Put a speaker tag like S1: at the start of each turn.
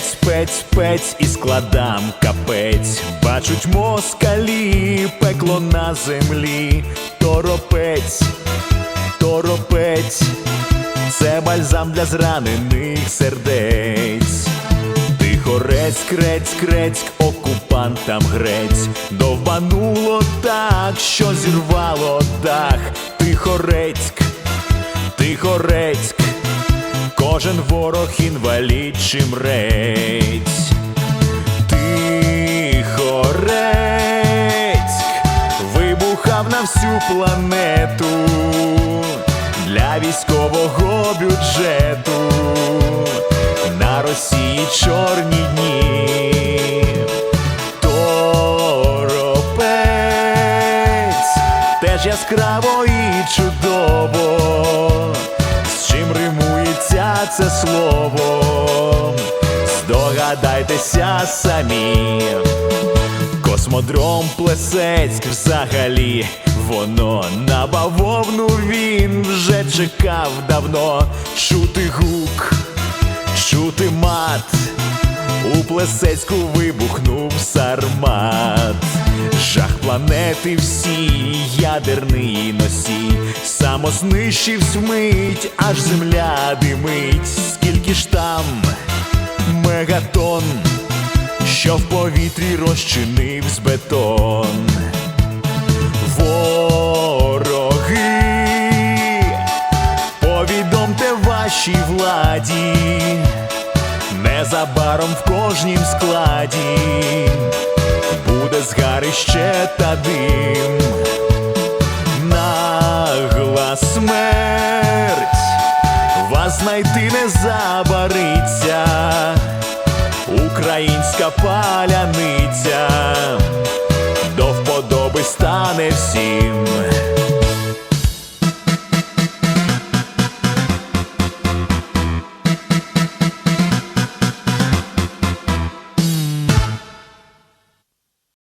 S1: пець, пець і складам капець. Бачуть москалі, пекло на землі, торопець, торопець, це бальзам для зранених сердець. Тихорець, крець, крець, окупантам грець, довбануло так, що зірвало дах, Тихорецьк, Тихорецьк, кожен ворог інвалід чи мрець. Тихорецьк вибухав на всю планету для військового бюджету на Росії чорні дні. Теж яскраво і чудово, це слово, здогадайтеся самі. Космодром Плесецьк взагалі. Воно на бавовну він вже чекав давно. Чути гук, Плесецьку вибухнув сармат. Жах планети всі, ядерний носій, самознищивсь вмить, аж земля димить, скільки ж там мегатон, що в повітрі розчинивсь бетон. Вороги, повідомте вашій владі, незабаром в кожнім складі буде згарище та дим, нагла смерть, вас знайти не забариться, українська паляниця до вподоби стане всім.